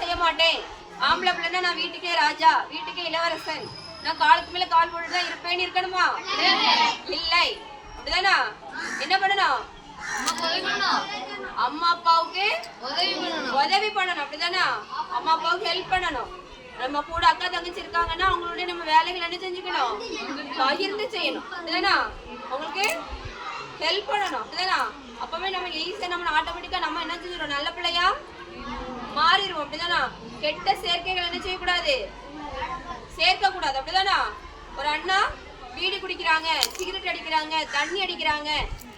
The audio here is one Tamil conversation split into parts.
செய்ய மாட்டேன். ஆம்பளை பிள்ளைன்னா நான் வீட்டுக்கே ராஜா வீட்டுக்கே இளவரசன். நான் காலுக்கு மேல கால் போட்டு தான் இருப்பேன்னு இருக்கணுமா? இல்லை. அப்படிதானா? என்ன பண்ணணும்? அம்மா அப்பாவுக்கு உதவி பண்ணணும். அப்படிதானா? அம்மா அப்பாவுக்கு ஹெல்ப் பண்ணணும். நம்ம கூட அக்கா தங்கச்சி இருக்காங்கன்னா அவங்களுடைய நம்ம வேலைகள் என்ன செஞ்சுக்கணும்? பகிர்ந்து செய்யணும். அப்படிதானா? அவங்களுக்கு ஹெல்ப் பண்ணணும். அப்படிதானா? அப்பவே நம்ம ஈஸியா நம்ம ஆட்டோமேட்டிக்கா நம்ம என்ன செஞ்சு மாறிடுவோம் அப்படிதானா? கெட்ட சேர்க்கைகள் என்ன செய்யக்கூடாது? சேர்க்க கூடாது அப்படிதானா? ஒரு அண்ணா வீடு குடிக்கிறாங்க சிகரெட் அடிக்கிறாங்க தண்ணி அடிக்கிறாங்க.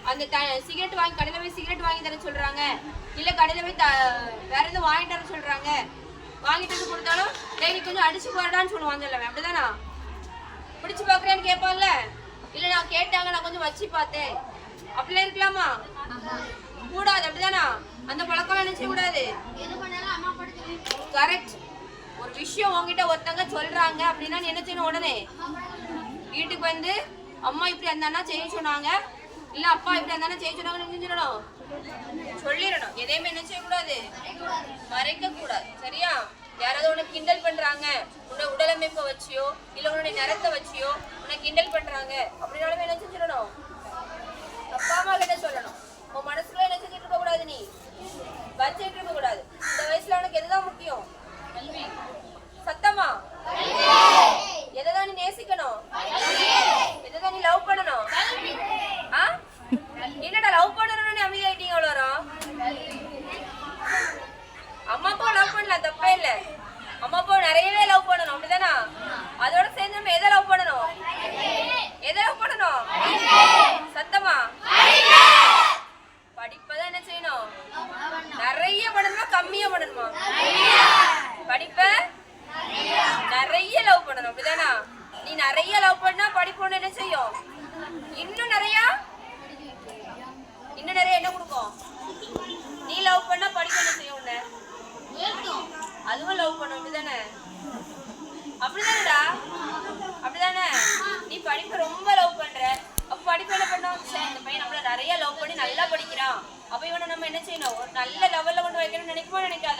அந்த த சிகரெட் வாங்கி கடையில் போய் சிகரெட் வாங்கி தர சொல்றாங்க. இல்லை கடையில் போய் த வேற எதுவும் வாங்கிட்டு வர சொல்றாங்க. வாங்கிட்டு வந்து கொடுத்தாலும் டெய்லி கொஞ்சம் அடிச்சு போறடான்னு சொல்லுவாங்க இல்லை அப்படிதானா? பிடிச்சு பார்க்குறேன்னு கேட்பான்ல. இல்லை நான் கேட்டாங்க நான் கொஞ்சம் வச்சு பார்த்தேன். அப்படிலாம் இருக்கலாமா கூடாது அப்படிதானா அந்த பழக்கம் என்ன செய்யக்கூடாது கரெக்ட் ஒரு விஷயம் உங்ககிட்ட ஒருத்தங்க சொல்றாங்க அப்படின்னா நீ என்ன செய்யணும் உடனே வீட்டுக்கு வந்து அம்மா இப்படி இருந்தானா செய்ய சொன்னாங்க. இல்ல அப்பா இப்படி இருந்தானா செய்ய சொன்னாங்க நீ சொல்லிடணும். எதையுமே என்ன செய்யக்கூடாது மறைக்க கூடாது. சரியா? யாராவது உன்னை கிண்டல் பண்றாங்க. உன்னை உடலமைப்பை வச்சியோ இல்ல உன்னுடைய நிறத்தை வச்சியோ உன்னை கிண்டல் பண்றாங்க. அப்படின்னாலும் என்ன செஞ்சிடணும் அப்பா அம்மா கிட்ட சொல்லணும். உன் மனசுல என்ன செஞ்சுட்டு இருக்க கூடாது நீ. வச்சுட்டு இருக்க கூடாது இந்த வயசுல உனக்கு எதுதான் முக்கியம் சத்தமா எதைதான் நீ நேசிக்கணும் எதைதான் நீ லவ் பண்ணணும் ஆ என்னடா லவ் பண்ணணும்னு அமைதியாயிட்டீங்க அவ்வளோ வரும் அம்மா அப்பா லவ் பண்ணலாம் தப்பே இல்ல அம்மா அப்பா நிறையவே லவ் பண்ணணும் அப்படிதானா அதோட சேர்ந்து நம்ம எதை லவ் பண்ணணும் எதை லவ் பண்ணணும் சத்தமா படிப்பதான் என்ன செய்யணும் நிறைய பண்ணணுமா? கம்மியா பண்ணணுமா? படிப்ப? நிறைய லவ் பண்ணணும் அப்படிதானா? நீ நிறைய லவ் பண்ணா படிப்பு என்ன செய்யும்? இன்னும் நிறைய? இன்னும் நிறைய என்ன கொடுக்கும்? நீ லவ் பண்ணா படிப்பு என்ன செய்யும் உன்னை? அதுவும் லவ் பண்ணும் அப்படிதானே? அப்படிதானடா? அப்படிதானே? நீ படிப்பை ரொம்ப லவ் பண்ற. அப்ப படிப்பு என்ன பண்ணும்? இந்த பையன் நம்மள நிறைய லவ் பண்ண நல்லா படிக்கிறான். அப்ப இவனை நம்ம என்ன செய்யணும்? ஒரு நல்ல லெவல்ல கொண்டு வைக்கணும்னு நினைக்குமா நினைக்காத.